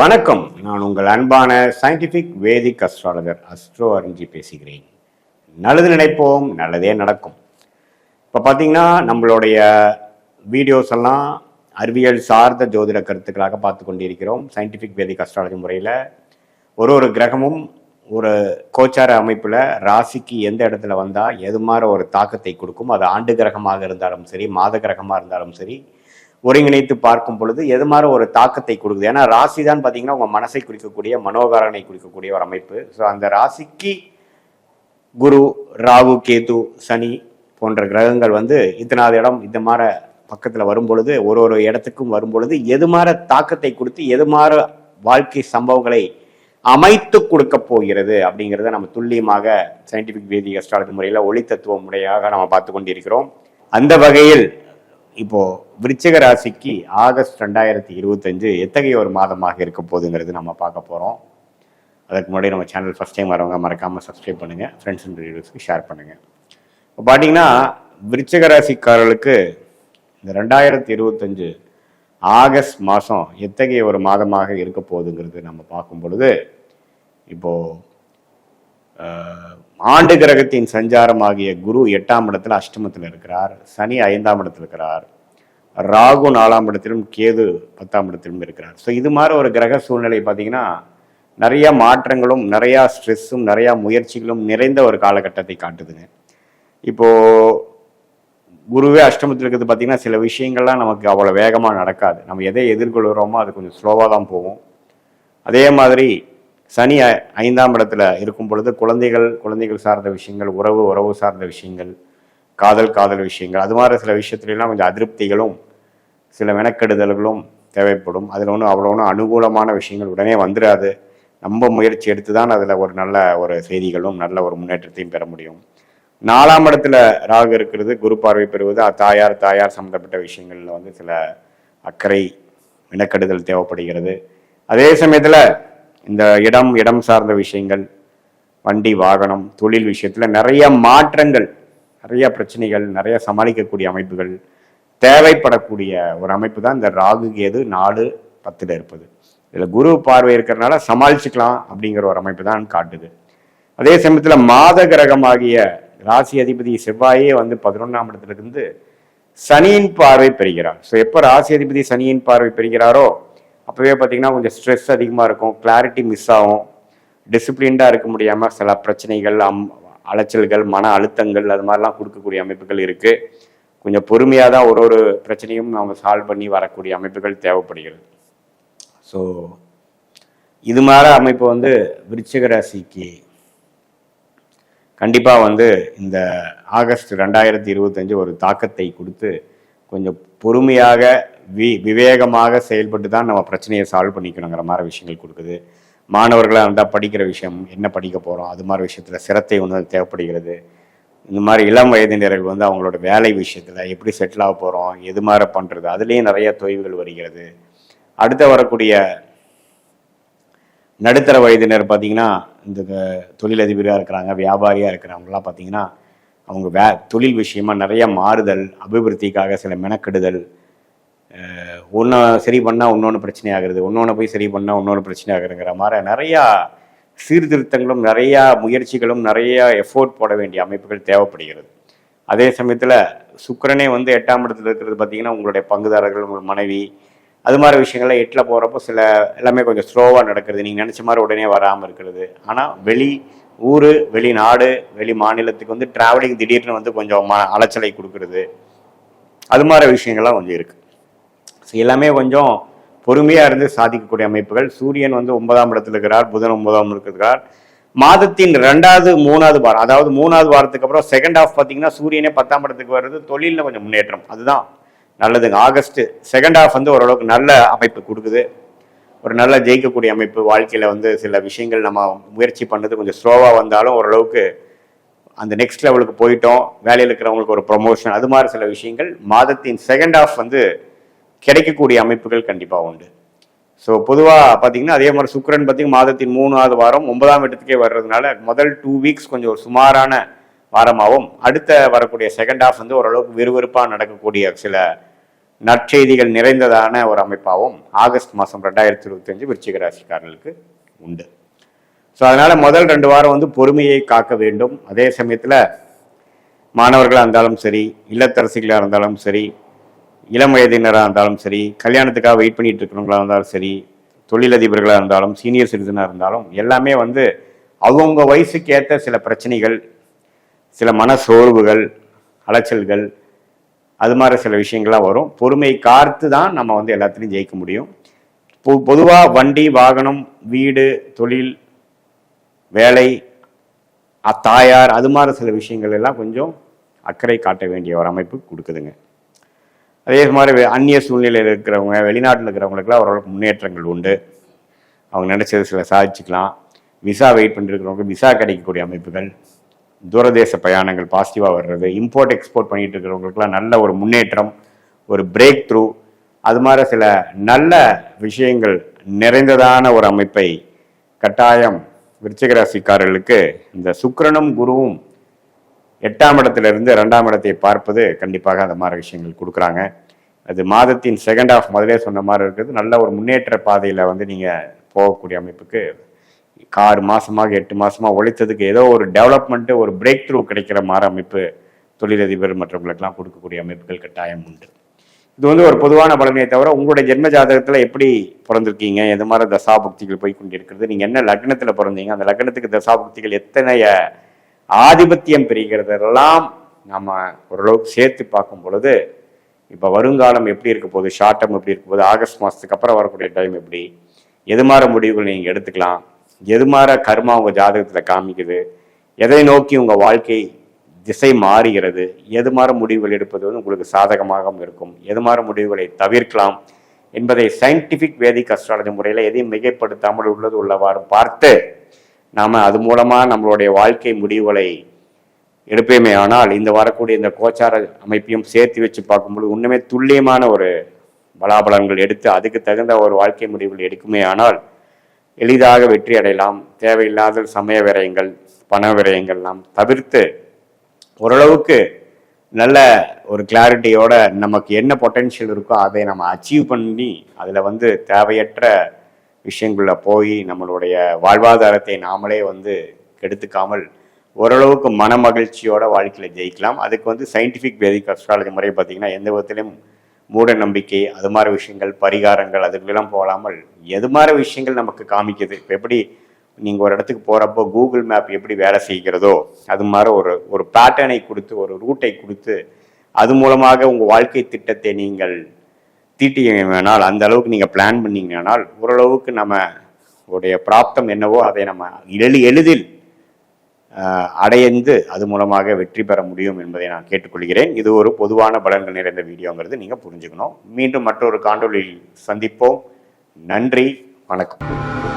வணக்கம். நான் உங்கள் அன்பான சயின்டிபிக் வேதிக் அஸ்ட்ராலஜர் அஸ்ட்ரோ அறிஞ்சி பேசுகிறேன். நல்லது நினைப்போம் நல்லதே நடக்கும். இப்போ பார்த்தீங்கன்னா நம்மளுடைய வீடியோஸ் எல்லாம் அறிவியல் சார்ந்த ஜோதிட கருத்துக்களாக பார்த்து கொண்டிருக்கிறோம். சயின்டிஃபிக் வேதிக் அஸ்ட்ராலஜி முறையில் ஒரு ஒரு கிரகமும் ஒரு கோச்சார அமைப்பில் ராசிக்கு எந்த இடத்துல வந்தால் எது மாதிரி ஒரு தாக்கத்தை கொடுக்கும்? அது ஆண்டு கிரகமாக இருந்தாலும் சரி மாத கிரகமாக இருந்தாலும் சரி ஒருங்கிணைத்து பார்க்கும் பொழுது எது மாதிரி ஒரு தாக்கத்தை கொடுக்குது? ஏன்னா ராசி தான் பார்த்தீங்கன்னா உங்கள் மனசை குறிக்கக்கூடிய மனோகாரனை குறிக்கக்கூடிய ஒரு அமைப்பு. ஸோ அந்த ராசிக்கு குரு ராகு கேது சனி போன்ற கிரகங்கள் வந்து இத்தனாவது இடம் இந்த மாதிரி பக்கத்தில் வரும் பொழுது ஒரு ஒரு இடத்துக்கும் வரும்பொழுது எது மாதிரி தாக்கத்தை கொடுத்து எது மாதிரி வாழ்க்கை சம்பவங்களை அமைத்து கொடுக்க போகிறது அப்படிங்கிறத நம்ம துல்லியமாக சயின்டிபிக் வேதி அஸ்ட்ராலஜி முறையில் ஒளி தத்துவ முறையாக நம்ம பார்த்து கொண்டிருக்கிறோம். அந்த வகையில் இப்போ விருச்சிக ராசிக்கு ஆகஸ்ட் ரெண்டாயிரத்தி இருபத்தஞ்சு எத்தகைய ஒரு மாதமாக இருக்க போகுதுங்கிறது நம்ம பார்க்க போகிறோம் அதுக்கு முன்னாடி நம்ம சேனல் ஃபஸ்ட் டைம் வரவங்க மறக்காமல் சப்ஸ்கிரைப் பண்ணுங்கள் ஃப்ரெண்ட்ஸ் அண்ட் ரிலேட்டிவ்ஸ்க்கு ஷேர் பண்ணுங்கள் இப்போ பார்த்தீங்கன்னா விருச்சிக ராசிக்காரர்களுக்கு இந்த ரெண்டாயிரத்தி இருபத்தஞ்சு ஆகஸ்ட் மாதம் எத்தகைய ஒரு மாதமாக இருக்க போகுதுங்கிறது நம்ம பார்க்கும் பொழுது இப்போது ஆண்டு கிரகத்தின் சஞ்சாரம் ஆகிய குரு எட்டாம் இடத்துல அஷ்டமத்தில் இருக்கிறார் சனி ஐந்தாம் இடத்தில் இருக்கிறார் ராகு நாலாம் இடத்திலும் கேது பத்தாம் இடத்திலும் இருக்கிறார். ஸோ இது மாதிரி ஒரு கிரக சூழ்நிலை பார்த்தீங்கன்னா நிறைய மாற்றங்களும் நிறையா ஸ்ட்ரெஸ்ஸும் நிறையா முயற்சிகளும் நிறைந்த ஒரு காலகட்டத்தை காட்டுதுங்க. இப்போது குருவே அஷ்டமத்தில் இருக்கிறது பார்த்தீங்கன்னா சில விஷயங்கள்லாம் நமக்கு அவ்வளோ வேகமாக நடக்காது. நம்ம எதை எதிர்கொள்கிறோமோ அது கொஞ்சம் ஸ்லோவாக தான் போகும். அதே மாதிரி சனி ஐ- ஐந்தாம் இடத்துல இருக்கும் பொழுது குழந்தைகள் குழந்தைகள் சார்ந்த விஷயங்கள் உறவு உறவு சார்ந்த விஷயங்கள் காதல் காதல் விஷயங்கள் அது மாதிரி சில விஷயத்துலலாம் கொஞ்சம் அதிருப்திகளும் சில மெனக்கெடுதல்களும் தேவைப்படும். அதில் ஒன்றும் அவ்வளோ ஒன்றும் அனுகூலமான விஷயங்கள் உடனே வந்துடாது நம்ம முயற்சி எடுத்து தான் அதில் ஒரு நல்ல ஒரு செய்திகளும் நல்ல ஒரு முன்னேற்றத்தையும் பெற முடியும். நாலாம் இடத்துல ராகு இருக்கிறது குரு பார்வை பெறுவது தாயார் தாயார் சம்மந்தப்பட்ட விஷயங்களில் வந்து சில அக்கறை மெனக்கெடுதல் தேவைப்படுகிறது. அதே சமயத்தில் இந்த இடம் இடம் சார்ந்த விஷயங்கள் வண்டி வாகனம் தொழில் விஷயத்தில் நிறைய மாற்றங்கள் நிறைய பிரச்சனைகள் நிறைய சமாளிக்கக்கூடிய அமைப்புகள் தேவைப்படக்கூடிய ஒரு அமைப்பு தான் இந்த ராகு கேது நாலு பத்தில் இருப்பது. இதில் குரு பார்வை இருக்கிறனால சமாளிச்சுக்கலாம் அப்படிங்கிற ஒரு அமைப்பு தான் காட்டுது. அதே சமயத்தில் மாத கிரகமாகிய ராசி அதிபதி செவ்வாயே வந்து பதினொன்றாம் இடத்துலேருந்து சனியின் பார்வை பெறுகிறார். ஸோ எப்போ ராசி அதிபதி சனியின் பார்வை பெறுகிறாரோ அப்போவே பார்த்தீங்கன்னா கொஞ்சம் ஸ்ட்ரெஸ் அதிகமாக இருக்கும் கிளாரிட்டி மிஸ் ஆகும். டிசிப்ளின்டாக இருக்க முடியாமல் சில பிரச்சனைகள் அம் அலைச்சல்கள் மன அழுத்தங்கள் அது மாதிரிலாம் கொடுக்கக்கூடிய அமைப்புகள் இருக்குது கொஞ்சம் பொறுமையாக தான் ஒரு ஒரு பிரச்சனையும் நம்ம சால்வ் பண்ணி வரக்கூடிய அமைப்புகள் தேவைப்படுகிறது. ஸோ இது மாதிரி அமைப்பு வந்து விருச்சிக ராசிக்கு கண்டிப்பாக வந்து இந்த ஆகஸ்ட் ரெண்டாயிரத்தி இருபத்தஞ்சு ஒரு தாக்கத்தை கொடுத்து கொஞ்சம் பொறுமையாக வி விவேகமாக செயல்பட்டு தான் நம்ம பிரச்சனையை சால்வ் பண்ணிக்கணுங்கிற மாதிரி விஷயங்கள் கொடுக்குது. மாணவர்களாக இருந்தால் படிக்கிற விஷயம் என்ன படிக்க போகிறோம் அது மாதிரி விஷயத்தில் சிரத்தை உணர்வு தேவைப்படுகிறது. இந்த மாதிரி இளம் வயதினர்கள் வந்து அவங்களோட வேலை விஷயத்தில் எப்படி செட்டில் ஆக போகிறோம் எது மாதிரி பண்ணுறது அதுலேயும் நிறைய தொய்வுகள் வருகிறது. அடுத்து வரக்கூடிய நடுத்தர வயதினர் பார்த்திங்கன்னா இந்த தொழிலதிபராக இருக்கிறாங்க வியாபாரியாக இருக்கிறவங்களாம் பார்த்தீங்கன்னா அவங்க வே தொழில் விஷயமா நிறைய மாறுதல் அபிவிருத்திக்காக சில மெனக்கெடுதல் ஒன்று சரி பண்ணால் இன்னொன்று பிரச்சனை ஆகுறது ஒன்று போய் சரி பண்ணால் இன்னொன்று பிரச்சனை ஆகுதுங்கிற மாதிரி நிறையா சீர்திருத்தங்களும் நிறையா முயற்சிகளும் நிறையா எஃபோர்ட் போட வேண்டிய அமைப்புகள் தேவைப்படுகிறது. அதே சமயத்தில் சுக்கரனே வந்து எட்டாம் இடத்துல இருக்கிறது பார்த்தீங்கன்னா உங்களுடைய பங்குதாரர்கள் உங்கள் மனைவி அது மாதிரி விஷயங்கள்லாம் எட்டில் போகிறப்போ சில எல்லாமே கொஞ்சம் ஸ்லோவாக நடக்கிறது நீங்கள் நினச்ச மாதிரி உடனே வராமல் இருக்கிறது. ஆனால் வெளி ஊர் வெளிநாடு வெளி மாநிலத்துக்கு வந்து ட்ராவலிங் திடீர்னு வந்து கொஞ்சம் ம அலைச்சலை கொடுக்கறது. அது மாதிரி விஷயங்கள்லாம் கொஞ்சம் இருக்குது ஸோ எல்லாமே கொஞ்சம் பொறுமையாக இருந்து சாதிக்கக்கூடிய அமைப்புகள். சூரியன் வந்து ஒன்பதாம் இடத்துல இருக்கிறார் புதன் ஒன்பதாம் இருக்கிறார். மாதத்தின் ரெண்டாவது மூணாவது வாரம் அதாவது மூணாவது வாரத்துக்கு அப்புறம் செகண்ட் ஆஃப் பார்த்தீங்கன்னா சூரியனே பத்தாம் இடத்துக்கு வர்றது தொழிலில் கொஞ்சம் முன்னேற்றம். அதுதான் நல்லதுங்க. ஆகஸ்ட் செகண்ட் ஹாஃப் வந்து ஓரளவுக்கு நல்ல அமைப்பு கொடுக்குது. ஒரு நல்ல ஜெயிக்கக்கூடிய அமைப்பு வாழ்க்கையில் வந்து சில விஷயங்கள் நம்ம முயற்சி பண்ணது கொஞ்சம் ஸ்லோவாக வந்தாலும் ஓரளவுக்கு அந்த நெக்ஸ்ட் லெவலுக்கு போயிட்டோம். வேலையில் இருக்கிறவங்களுக்கு ஒரு ப்ரொமோஷன் அது மாதிரி சில விஷயங்கள் மாதத்தின் செகண்ட் ஹாஃப் வந்து கிடைக்கக்கூடிய அமைப்புகள் கண்டிப்பாக உண்டு. ஸோ பொதுவாக பார்த்தீங்கன்னா அதே மாதிரி சுக்கரன் பார்த்தீங்கன்னா மாதத்தின் மூணாவது வாரம் ஒன்பதாம் இடத்துக்கே வர்றதுனால முதல் டூ வீக்ஸ் கொஞ்சம் ஒரு சுமாரான வாரமாகவும் அடுத்த வரக்கூடிய செகண்ட் ஹாஃப் வந்து ஓரளவுக்கு விறுவிறுப்பாக நடக்கக்கூடிய சில நற்செய்திகள் நிறைந்ததான ஒரு அமைப்பாகவும் ஆகஸ்ட் மாதம் ரெண்டாயிரத்தி இருபத்தஞ்சு விருச்சிக ராசிக்காரர்களுக்கு உண்டு. ஸோ அதனால் முதல் ரெண்டு வாரம் வந்து பொறுமையை காக்க வேண்டும். அதே சமயத்தில் மாணவர்களாக இருந்தாலும் சரி இல்லத்தரசிகளாக இருந்தாலும் சரி இளம் வயதினராக இருந்தாலும் சரி கல்யாணத்துக்காக வெயிட் பண்ணிட்டு இருக்கிறவங்களாக இருந்தாலும் சரி தொழிலதிபர்களாக இருந்தாலும் சீனியர் சிட்டிசனாக இருந்தாலும் எல்லாமே வந்து அவங்கவுங்க வயசுக்கு ஏற்ற சில பிரச்சனைகள் சில மன சோர்வுகள் அலைச்சல்கள் அது மாதிரி சில விஷயங்கள்லாம் வரும். பொறுமை காத்து தான் நம்ம வந்து எல்லாத்துலேயும் ஜெயிக்க முடியும். பொ பொதுவாக வண்டி வாகனம் வீடு தொழில் வேலை அத்தாயார் அது மாதிரி சில விஷயங்கள் எல்லாம் கொஞ்சம் அக்கறை காட்ட வேண்டிய ஒரு அமைப்பு கொடுக்குதுங்க. அதே மாதிரி அந்நிய சூழ்நிலையில் இருக்கிறவங்க வெளிநாட்டில் இருக்கிறவங்களுக்குலாம் ஓரளவுக்கு முன்னேற்றங்கள் உண்டு. அவங்க நினைச்சது சில சாதிச்சுக்கலாம். விசா வெயிட் பண்ணிருக்கிறவங்க விசா கிடைக்கக்கூடிய அமைப்புகள். தூரதேச பயணங்கள் பாசிட்டிவாக வர்றது இம்போர்ட் எக்ஸ்போர்ட் பண்ணிட்டு இருக்கிறவங்களுக்குலாம் நல்ல ஒரு முன்னேற்றம் ஒரு பிரேக் த்ரூ அது மாதிரி சில நல்ல விஷயங்கள் நிறைந்ததான ஒரு அமைப்பை கட்டாயம் விருச்சிகராசிக்காரர்களுக்கு இந்த சுக்கரனும் குருவும் எட்டாம் இடத்திலிருந்து ரெண்டாம் இடத்தை பார்ப்பது கண்டிப்பாக அந்த மாதிரி விஷயங்கள் கொடுக்குறாங்க. அது மாதத்தின் செகண்ட் ஆஃப் முதலே சொன்ன மாதிரி இருக்கிறது நல்ல ஒரு முன்னேற்ற பாதையில் வந்து நீங்கள் போகக்கூடிய அமைப்புக்கு ஆறு மாசமாக எட்டு மாதமாக உழைத்ததுக்கு ஏதோ ஒரு டெவலப்மெண்ட்டு ஒரு பிரேக் த்ரூ கிடைக்கிற மாதிரி அமைப்பு தொழிலதிபர் மற்றவங்களுக்கெல்லாம் கொடுக்கக்கூடிய அமைப்புகள் கட்டாயம் உண்டு. இது வந்து ஒரு பொதுவான பலனையை தவிர உங்களுடைய ஜென்ம ஜாதகத்தில் எப்படி பிறந்திருக்கீங்க எது மாதிரி தசாபக்திகள் போய் கொண்டிருக்கிறது நீங்கள் என்ன லக்னத்தில் பிறந்தீங்க அந்த லக்னத்துக்கு தசாபக்திகள் எத்தனைய ஆதிபத்தியம் பெறுகிறதெல்லாம் நம்ம ஓரளவுக்கு சேர்த்து பார்க்கும் பொழுது இப்போ வருங்காலம் எப்படி இருக்க போகுது ஷார்ட் டேர்ம் எப்படி இருக்க போகுது ஆகஸ்ட் மாதத்துக்கு அப்புறம் வரக்கூடிய டைம் எப்படி எது மாதிரி முடிவுகள் நீங்கள் எடுத்துக்கலாம் எது மாற கர்மா உங்கள் ஜாதகத்தில் காமிக்குது? எதை நோக்கி உங்கள் வாழ்க்கை திசை மாறுகிறது? எது மாற முடிவுகள் எடுப்பது வந்து உங்களுக்கு சாதகமாகவும் இருக்கும். எது மாற முடிவுகளை தவிர்க்கலாம் என்பதை சயின்டிஃபிக் வேதிக் அஸ்ட்ராலஜி முறையில் எதையும் மிகைப்படுத்தாமல் உள்ளது உள்ளவாறு பார்த்து நாம் அது மூலமாக நம்மளுடைய வாழ்க்கை முடிவுகளை எடுப்பேமே ஆனால் இந்த வரக்கூடிய இந்த கோச்சார அமைப்பையும் சேர்த்து வச்சு பார்க்கும்பொழுது உண்மையே துல்லியமான ஒரு பலாபலன்கள் எடுத்து அதுக்கு தகுந்த ஒரு வாழ்க்கை முடிவுகள் எடுக்குமே ஆனால் எளிதாக வெற்றி அடையலாம். தேவையில்லாத சமய விரயங்கள் பண விரயங்கள்லாம் தவிர்த்து ஓரளவுக்கு நல்ல ஒரு கிளாரிட்டியோட நமக்கு என்ன பொட்டென்ஷியல் இருக்கோ அதை நம்ம அச்சீவ் பண்ணி அதில் வந்து தேவையற்ற விஷயங்களில் போய் நம்மளுடைய வாழ்வாதாரத்தை நாமளே வந்து கெடுத்துக்காமல் ஓரளவுக்கு மன மகிழ்ச்சியோட வாழ்க்கையில் ஜெயிக்கலாம். அதுக்கு வந்து சயின்டிஃபிக் வேதிக் அஸ்ட்ராலஜி முறை பார்த்தீங்கன்னா எந்த விதத்திலையும் மூட நம்பிக்கை அது மாதிரி விஷயங்கள் பரிகாரங்கள் அதுக்கெல்லாம் போகாமல் எது மாதிரி விஷயங்கள் நமக்கு காமிக்குது? இப்போ எப்படி நீங்கள் ஒரு இடத்துக்கு போகிறப்போ கூகுள் மேப் எப்படி வேலை செய்கிறதோ அது மாதிரி ஒரு ஒரு பேட்டர்னை கொடுத்து ஒரு ரூட்டை கொடுத்து அது மூலமாக உங்கள் வாழ்க்கை திட்டத்தை நீங்கள் தீட்டினால் அந்த அளவுக்கு நீங்கள் பிளான் பண்ணீங்கன்னால் ஓரளவுக்கு நம்ம உடைய பிராப்தம் என்னவோ அதை நம்ம எளி எளிதில் அடைந்து அது மூலமாக வெற்றி பெற முடியும் என்பதை நான் கேட்டுக்கொள்கிறேன். இது ஒரு பொதுவான பலன்கள் நிறைந்த வீடியோங்கிறது நீங்கள் புரிஞ்சுக்கணும். மீண்டும் மற்றொரு காண்டொலியில் சந்திப்போம். நன்றி. வணக்கம்.